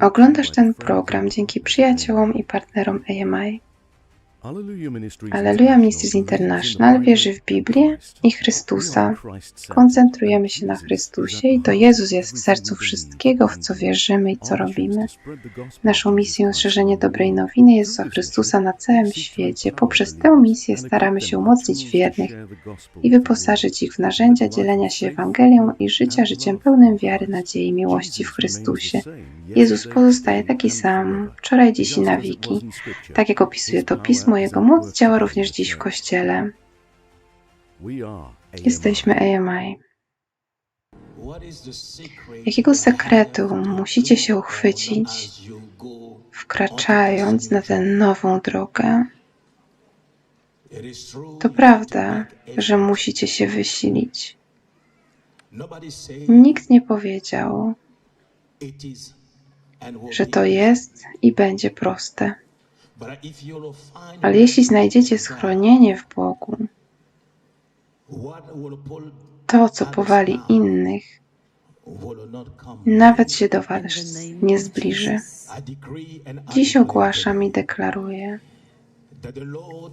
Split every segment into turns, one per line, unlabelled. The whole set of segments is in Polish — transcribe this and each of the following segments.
Oglądasz ten program dzięki przyjaciołom i partnerom AMI. Alleluja Ministries International wierzy w Biblię i Chrystusa. Koncentrujemy się na Chrystusie i to Jezus jest w sercu wszystkiego, w co wierzymy i co robimy. Naszą misją jest szerzenie dobrej nowiny Jezusa Chrystusa na całym świecie. Poprzez tę misję staramy się umocnić wiernych i wyposażyć ich w narzędzia dzielenia się Ewangelią i życia życiem pełnym wiary, nadziei i miłości w Chrystusie. Jezus pozostaje taki sam, wczoraj, dziś i na wieki. Tak jak opisuje to pismo, Jego moc działa również dziś w Kościele. Jesteśmy AMI. Jakiego sekretu musicie się uchwycić, wkraczając na tę nową drogę? To prawda, że musicie się wysilić. Nikt nie powiedział, że to jest i będzie proste. Ale jeśli znajdziecie schronienie w Bogu, to, co powali innych, nawet się do Was nie zbliży. Dziś ogłaszam i deklaruję,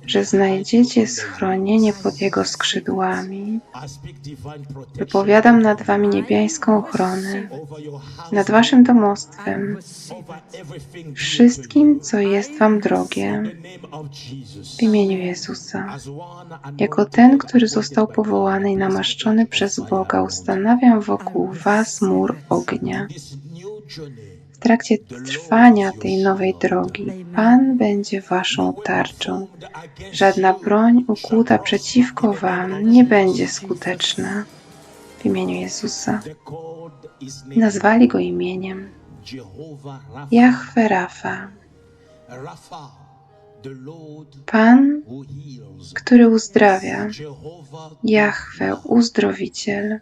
że znajdziecie schronienie pod Jego skrzydłami. Wypowiadam nad Wami niebiańską ochronę, nad Waszym domostwem, wszystkim, co jest Wam drogie, w imieniu Jezusa. Jako ten, który został powołany i namaszczony przez Boga, ustanawiam wokół Was mur ognia. W trakcie trwania tej nowej drogi Pan będzie Waszą tarczą. Żadna broń ukłuta przeciwko Wam nie będzie skuteczna. W imieniu Jezusa. Nazwali go imieniem Jahwe Rafa. Pan, który uzdrawia, Jahwe, uzdrowiciel.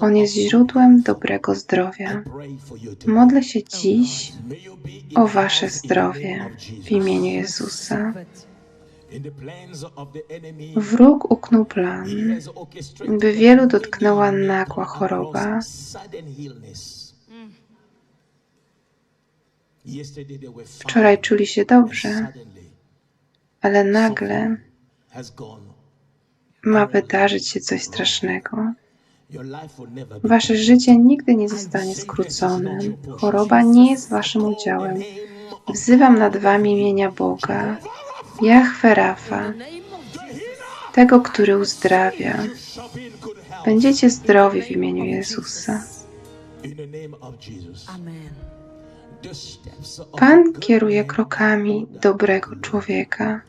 On jest źródłem dobrego zdrowia. Modlę się dziś o Wasze zdrowie w imieniu Jezusa. Wróg uknął plan, by wielu dotknęła nagła choroba. Wczoraj czuli się dobrze, ale nagle ma wydarzyć się coś strasznego. Wasze życie nigdy nie zostanie skrócone. Choroba nie jest waszym udziałem. Wzywam nad wami imienia Boga, Jahwe Rafa, tego, który uzdrawia. Będziecie zdrowi w imieniu Jezusa. Pan kieruje krokami dobrego człowieka.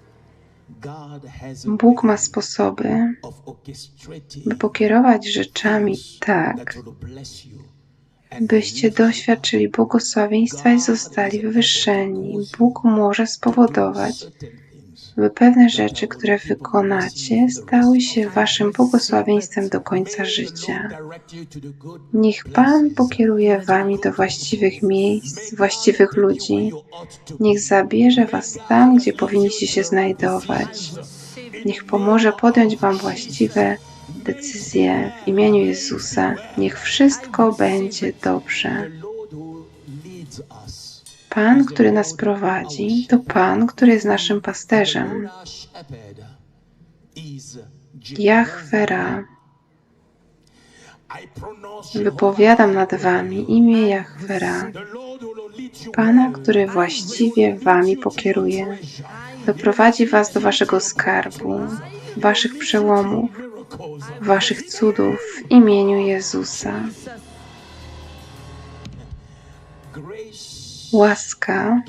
Bóg ma sposoby, by pokierować rzeczami tak, byście doświadczyli błogosławieństwa i zostali wywyższeni. Bóg może spowodować, by pewne rzeczy, które wykonacie, stały się waszym błogosławieństwem do końca życia. Niech Pan pokieruje wami do właściwych miejsc, właściwych ludzi. Niech zabierze was tam, gdzie powinniście się znajdować. Niech pomoże podjąć wam właściwe decyzje w imieniu Jezusa. Niech wszystko będzie dobrze. Pan, który nas prowadzi, to Pan, który jest naszym pasterzem. Jahwera. Wypowiadam nad wami imię Jahwera, Pana, który właściwie wami pokieruje. Doprowadzi was do waszego skarbu, waszych przełomów, waszych cudów w imieniu Jezusa. Łaska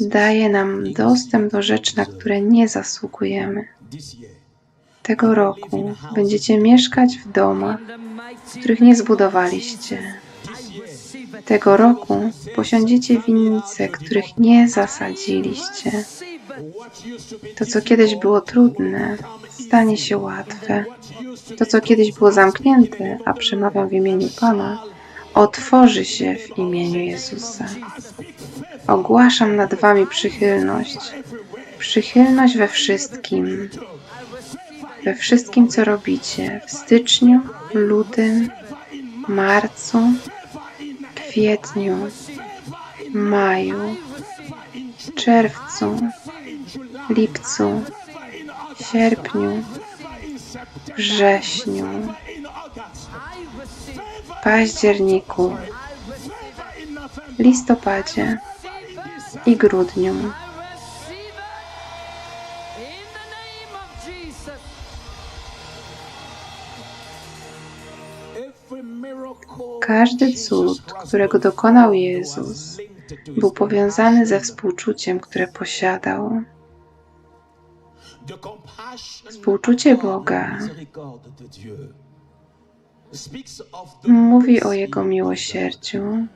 daje nam dostęp do rzeczy, na które nie zasługujemy. Tego roku będziecie mieszkać w domach, których nie zbudowaliście. Tego roku posiądziecie winnice, których nie zasadziliście. To, co kiedyś było trudne, stanie się łatwe. To, co kiedyś było zamknięte, a przemawiam w imieniu Pana, otworzy się w imieniu Jezusa. Ogłaszam nad Wami przychylność. Przychylność we wszystkim. We wszystkim, co robicie w styczniu, lutym, marcu, kwietniu, maju, czerwcu, lipcu, sierpniu, wrześniu, październiku, listopadzie i grudniu. Każdy cud, którego dokonał Jezus, był powiązany ze współczuciem, które posiadał. Współczucie Boga mówi o Jego miłosierdziu.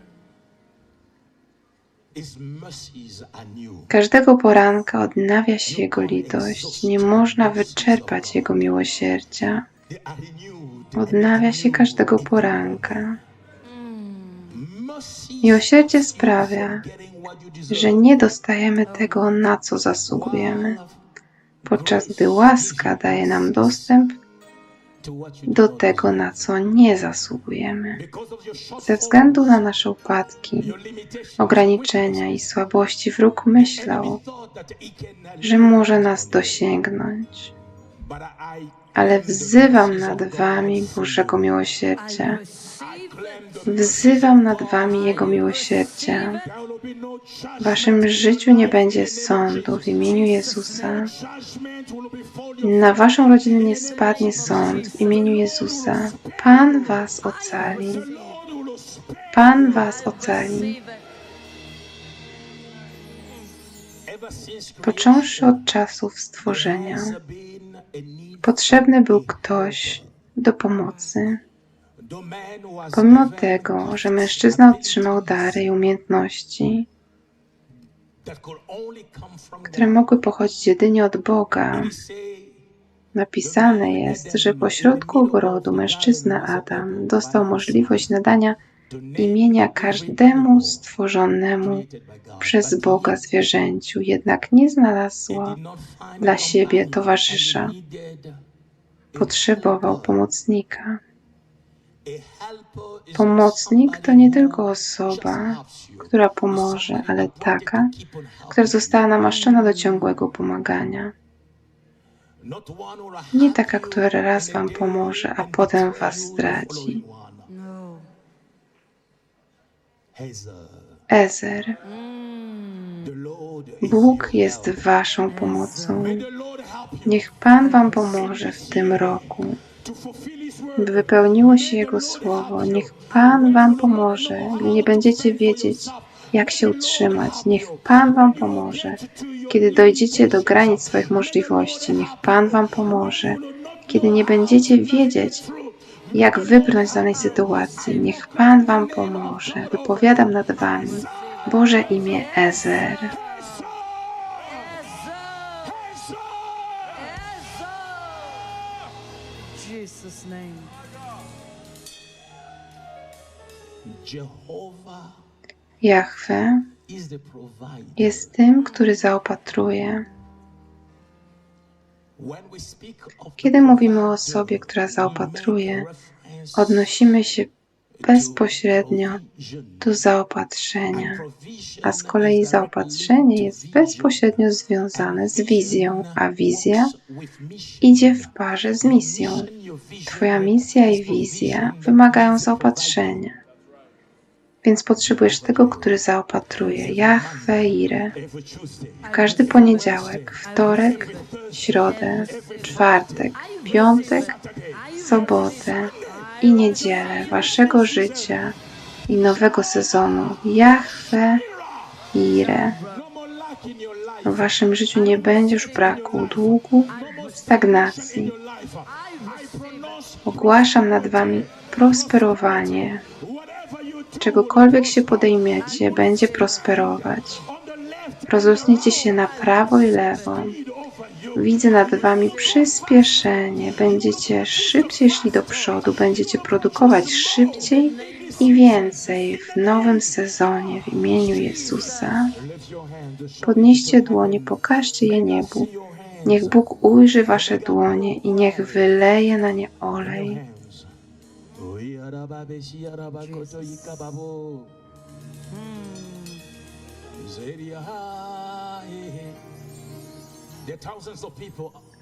Każdego poranka odnawia się Jego litość. Nie można wyczerpać Jego miłosierdzia. Odnawia się każdego poranka. Miłosierdzie sprawia, że nie dostajemy tego, na co zasługujemy, podczas gdy łaska daje nam dostęp do tego, na co nie zasługujemy. Ze względu na nasze upadki, ograniczenia i słabości, wróg myślał, że może nas dosięgnąć. Ale wzywam nad Wami Bożego miłosierdzia. Wzywam nad Wami Jego miłosierdzia. W Waszym życiu nie będzie sądu w imieniu Jezusa. Na Waszą rodzinę nie spadnie sąd w imieniu Jezusa. Pan Was ocali. Pan Was ocali. Począwszy od czasów stworzenia, potrzebny był ktoś do pomocy. Pomimo tego, że mężczyzna otrzymał dary i umiejętności, które mogły pochodzić jedynie od Boga, napisane jest, że pośrodku ogrodu mężczyzna Adam dostał możliwość nadania imienia każdemu stworzonemu przez Boga zwierzęciu, jednak nie znalazła dla siebie towarzysza. Potrzebował pomocnika. Pomocnik to nie tylko osoba, która pomoże, ale taka, która została namaszczona do ciągłego pomagania. Nie taka, która raz Wam pomoże, a potem Was zdradzi. Ezer. Bóg jest Waszą pomocą. Niech Pan Wam pomoże w tym roku, by wypełniło się Jego słowo. Niech Pan Wam pomoże, nie będziecie wiedzieć, jak się utrzymać. Niech Pan Wam pomoże, kiedy dojdziecie do granic swoich możliwości. Niech Pan Wam pomoże, kiedy nie będziecie wiedzieć, jak wybrnąć z danej sytuacji. Niech Pan Wam pomoże. Wypowiadam nad Wami Boże imię Ezer. Jahwe jest tym, który zaopatruje. Kiedy mówimy o osobie, która zaopatruje, odnosimy się bezpośrednio do zaopatrzenia, a z kolei zaopatrzenie jest bezpośrednio związane z wizją, a wizja idzie w parze z misją. Twoja misja i wizja wymagają zaopatrzenia. Więc potrzebujesz tego, który zaopatruje. Jahwe Ire. W każdy poniedziałek, wtorek, środę, czwartek, piątek, sobotę i niedzielę waszego życia i nowego sezonu. Jahwe Ire. W waszym życiu nie będzie już braku długu, stagnacji. Ogłaszam nad wami prosperowanie, Czegokolwiek się podejmiecie, będzie prosperować. Rozrośniecie się na prawo i lewo. Widzę nad Wami przyspieszenie. Będziecie szybciej szli do przodu, będziecie produkować szybciej i więcej w nowym sezonie w imieniu Jezusa. Podnieście dłonie, pokażcie je niebu. Niech Bóg ujrzy Wasze dłonie i niech wyleje na nie olej.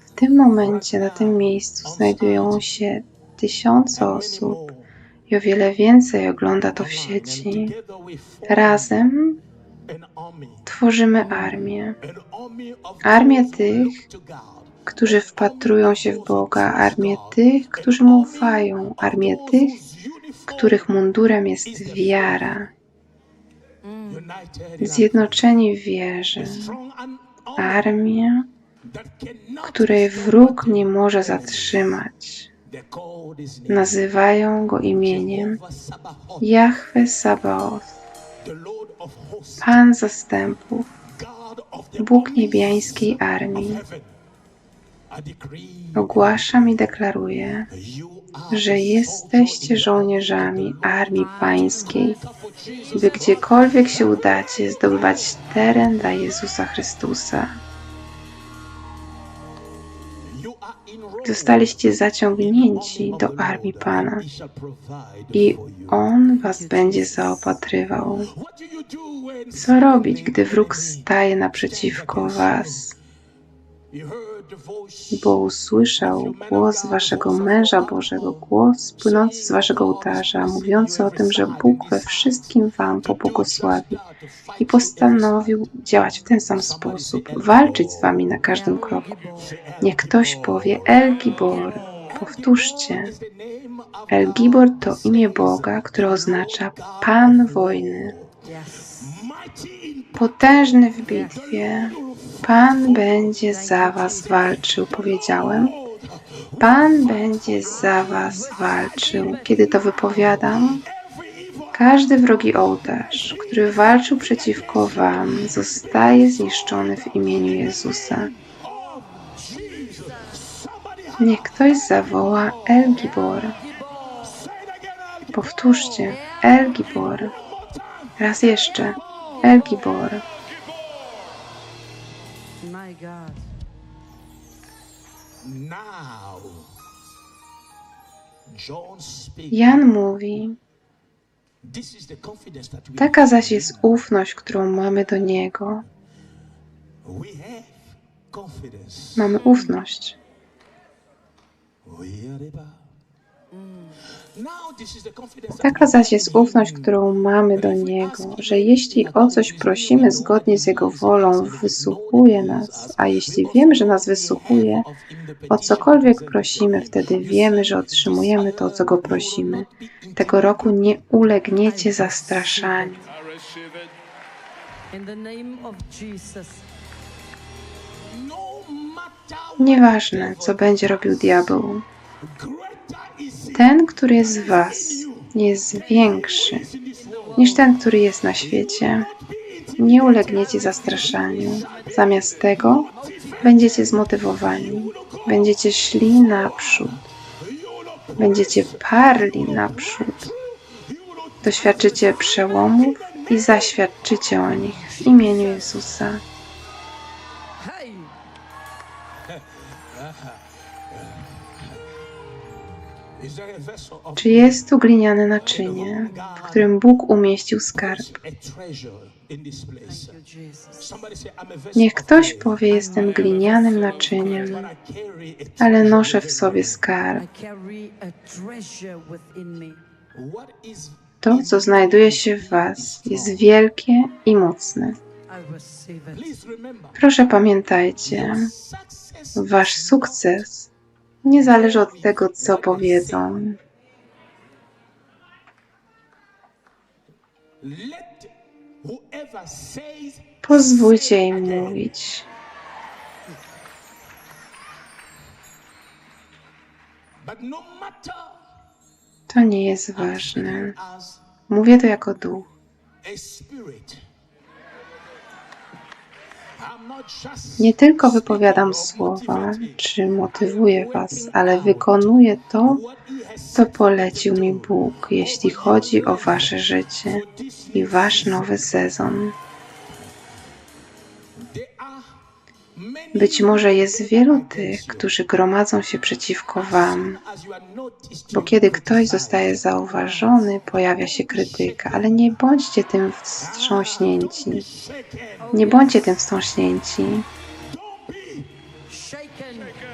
W tym momencie na tym miejscu znajdują się tysiące osób i o wiele więcej ogląda to w sieci. Razem tworzymy armię. Armię tych, którzy wpatrują się w Boga, armię tych, którzy mu ufają, armię tych, których mundurem jest wiara. Zjednoczeni w wierze. Armię, której wróg nie może zatrzymać. Nazywają go imieniem Jahwe Sabaoth, Pan zastępów, Bóg niebiańskiej armii. Ogłaszam i deklaruję, że jesteście żołnierzami armii pańskiej, by gdziekolwiek się udacie zdobywać teren dla Jezusa Chrystusa. Zostaliście zaciągnięci do armii Pana i On was będzie zaopatrywał. Co robić, gdy wróg staje naprzeciwko was? Bo usłyszał głos waszego męża Bożego, głos płynący z waszego ołtarza, mówiący o tym, że Bóg we wszystkim wam pobłogosławi i postanowił działać w ten sam sposób, walczyć z wami na każdym kroku. Niech ktoś powie El Gibor. Powtórzcie. El Gibor to imię Boga, które oznacza Pan wojny. Potężny w bitwie, Pan będzie za was walczył, powiedziałem. Pan będzie za was walczył. Kiedy to wypowiadam, każdy wrogi ołtarz, który walczył przeciwko wam, zostaje zniszczony w imieniu Jezusa. Niech ktoś zawoła El Gibor. Powtórzcie, El Gibor. Raz jeszcze, El Gibor. Jan mówi, taka zaś jest ufność, którą mamy do Niego. Mamy ufność. Taka zaś jest ufność, którą mamy do Niego, że jeśli o coś prosimy zgodnie z Jego wolą, wysłuchuje nas, a jeśli wiemy, że nas wysłuchuje, o cokolwiek prosimy, wtedy wiemy, że otrzymujemy to, o co Go prosimy. Tego roku nie ulegniecie zastraszaniu. Nieważne, co będzie robił diabeł, ten, który jest w Was, jest większy niż ten, który jest na świecie. Nie ulegniecie zastraszaniu. Zamiast tego będziecie zmotywowani, będziecie szli naprzód, będziecie parli naprzód. Doświadczycie przełomów i zaświadczycie o nich w imieniu Jezusa. Czy jest tu gliniane naczynie, w którym Bóg umieścił skarb? Niech ktoś powie, jestem glinianym naczyniem, ale noszę w sobie skarb. To, co znajduje się w Was, jest wielkie i mocne. Proszę pamiętajcie, Wasz sukces nie zależy od tego, co powiedzą. Pozwólcie im mówić.
no
To nie jest ważne. Mówię to jako duch.
a spirit I'm not just
Nie tylko wypowiadam słowa, czy motywuję Was, ale wykonuję to, co polecił mi Bóg, jeśli chodzi o Wasze życie i Wasz nowy sezon. Być może jest wielu tych, którzy gromadzą się przeciwko Wam, bo kiedy ktoś zostaje zauważony, pojawia się krytyka, ale nie bądźcie tym wstrząśnięci. Nie bądźcie tym wstrząśnięci.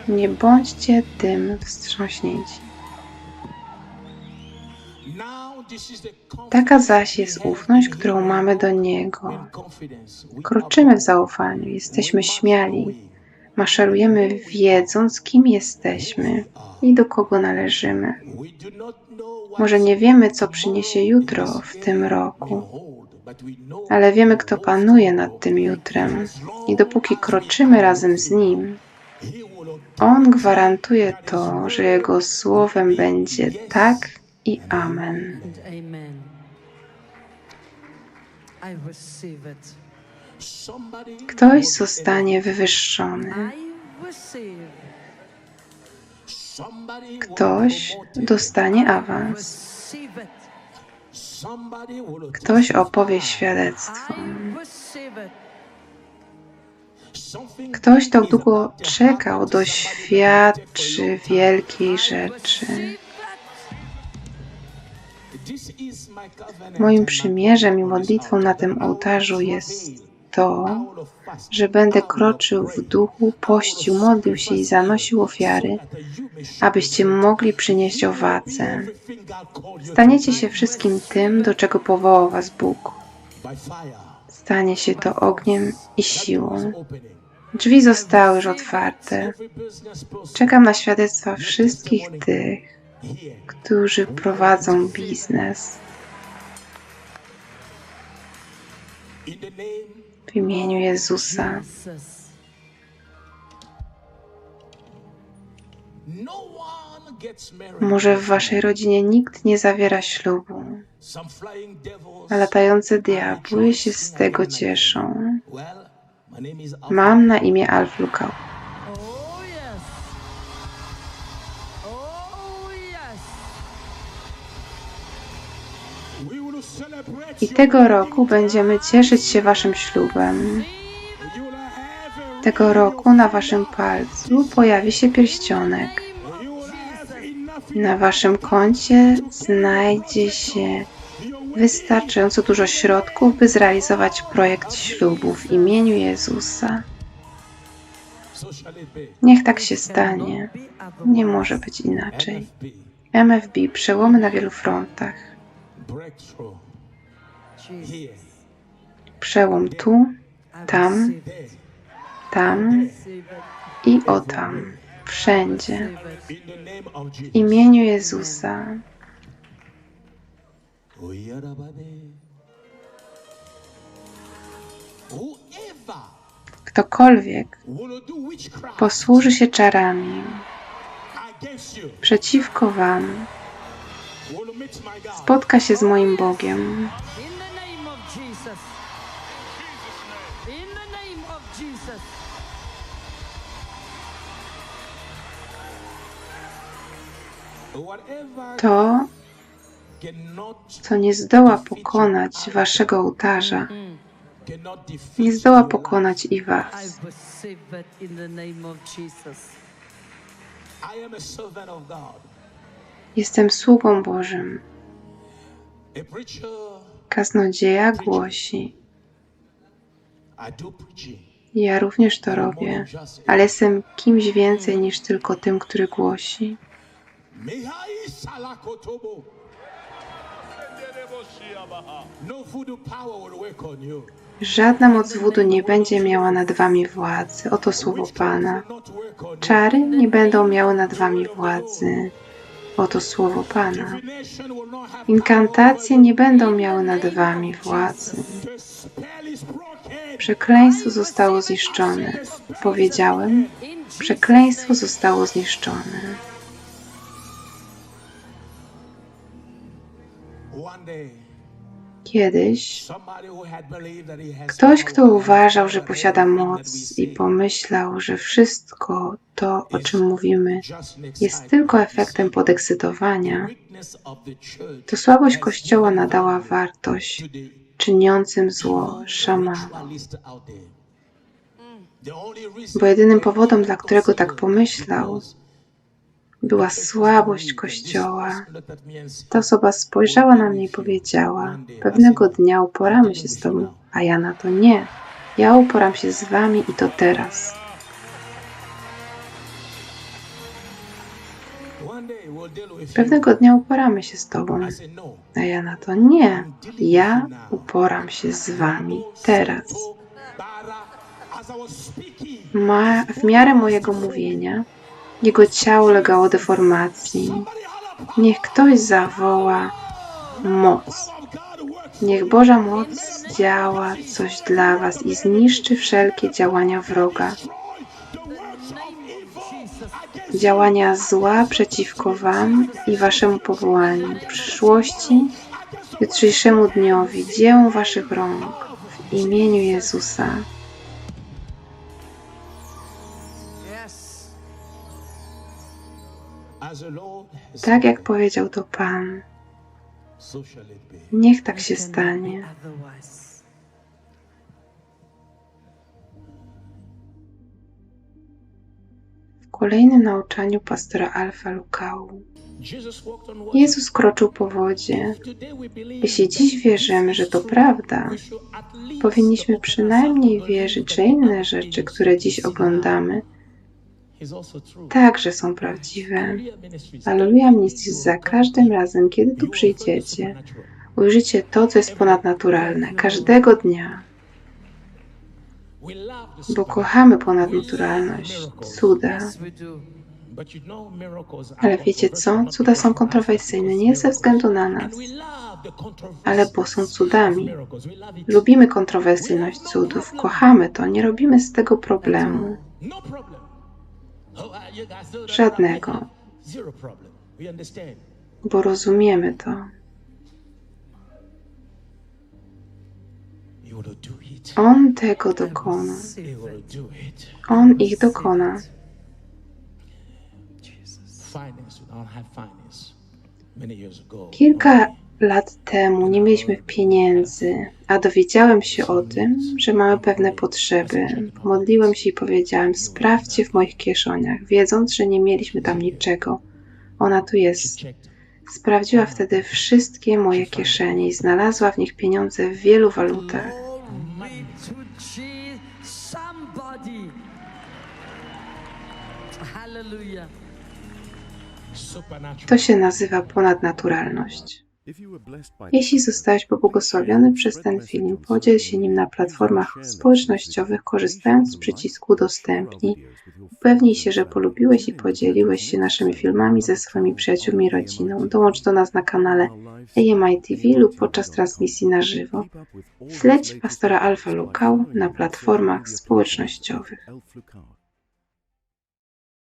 Nie bądźcie tym wstrząśnięci. Taka zaś jest ufność, którą mamy do Niego. Kroczymy w zaufaniu, jesteśmy śmiali, maszerujemy wiedząc, kim jesteśmy i do kogo należymy. Może nie wiemy, co przyniesie jutro w tym roku, ale wiemy, kto panuje nad tym jutrem. I dopóki kroczymy razem z Nim, On gwarantuje to, że Jego słowem będzie tak i amen. Ktoś zostanie wywyższony, ktoś dostanie awans, ktoś opowie świadectwo. Ktoś tak długo czekał, doświadczy wielkiej rzeczy. Moim przymierzem i modlitwą na tym ołtarzu jest to, że będę kroczył w duchu, pościł, modlił się i zanosił ofiary, abyście mogli przynieść owacę. Staniecie się wszystkim tym, do czego powołał Was Bóg. Stanie się to ogniem i siłą. Drzwi zostały już otwarte. Czekam na świadectwa wszystkich tych. Którzy prowadzą biznes. W imieniu Jezusa. Może w Waszej rodzinie nikt nie zawiera ślubu, a latające diabły się z tego cieszą. Mam na imię Alf Lukał. I tego roku będziemy cieszyć się Waszym ślubem. Tego roku na Waszym palcu pojawi się pierścionek. Na Waszym koncie znajdzie się wystarczająco dużo środków, by zrealizować projekt ślubu w imieniu Jezusa. Niech tak się stanie. Nie może być inaczej.
MFB
przełomy na wielu frontach. Przełom tu, tam, tam i o tam. Wszędzie. W imieniu Jezusa. Ktokolwiek posłuży się czarami przeciwko Wam, spotka się z moim Bogiem.
Jesus. In the name of Jesus.
Whatever
To,
cannot,
co nie zdoła pokonać Waszego ołtarza,
cannot defeat
nie zdoła pokonać i Was. Jestem sługą Bożym. Kaznodzieja głosi. Ja również to robię, ale jestem kimś więcej niż tylko tym, który głosi. Żadna moc wudu nie będzie miała nad wami władzy. Oto słowo Pana. Czary nie będą miały nad wami władzy. Oto słowo Pana. Inkantacje nie będą miały nad wami władzy. Przekleństwo zostało zniszczone. Powiedziałem, przekleństwo zostało zniszczone. Kiedyś. Ktoś, kto uważał, że posiada moc i pomyślał, że wszystko to, o czym mówimy, jest tylko efektem podekscytowania, to słabość Kościoła nadała wartość czyniącym zło szamanom.
reason
bo jedynym powodem, dla którego tak pomyślał, była słabość Kościoła. Ta osoba spojrzała na mnie i powiedziała: Pewnego dnia uporamy się z Tobą, a ja na to nie. Ja uporam się z Wami i to teraz. Pewnego dnia uporamy się z Tobą, a ja na to nie. Ja uporam się z Wami teraz. Ma, w miarę mojego mówienia, jego ciało legało deformacji. Niech ktoś zawoła moc. Niech Boża moc działa coś dla Was i zniszczy wszelkie działania wroga, działania zła przeciwko Wam i Waszemu powołaniu, przyszłości, jutrzejszemu dniowi, dziełom Waszych rąk, w imieniu Jezusa. Tak jak powiedział to Pan, niech tak się stanie. W kolejnym nauczaniu pastora Alfa Lukału. Jezus kroczył po wodzie. Jeśli dziś wierzymy, że to prawda, powinniśmy przynajmniej wierzyć, że inne rzeczy, które dziś oglądamy. Także są prawdziwe. Aleluja Ministries, za każdym razem, kiedy tu przyjdziecie, ujrzycie to, co jest ponadnaturalne, każdego dnia, bo kochamy ponadnaturalność, cuda. Ale wiecie co? Cuda są kontrowersyjne nie ze względu na nas, ale bo są cudami. Lubimy kontrowersyjność cudów, kochamy to, nie robimy z tego problemu. Żadnego. Bo rozumiemy to. On tego dokona. On ich dokona. Kilka lat temu nie mieliśmy pieniędzy, a dowiedziałem się o tym, że mamy pewne potrzeby. Modliłem się i powiedziałem: Sprawdźcie w moich kieszeniach, wiedząc, że nie mieliśmy tam niczego. Ona tu jest. Sprawdziła wtedy wszystkie moje kieszenie i znalazła w nich pieniądze w wielu walutach.
To
się nazywa ponadnaturalność. Jeśli zostałeś pobłogosławiony przez ten film, podziel się nim na platformach społecznościowych, korzystając z przycisku udostępnij. Upewnij się, że polubiłeś i podzieliłeś się naszymi filmami ze swoimi przyjaciółmi i rodziną. Dołącz do nas na kanale AMI TV lub podczas transmisji na żywo. Śledź pastora Alfa Lukał na platformach społecznościowych.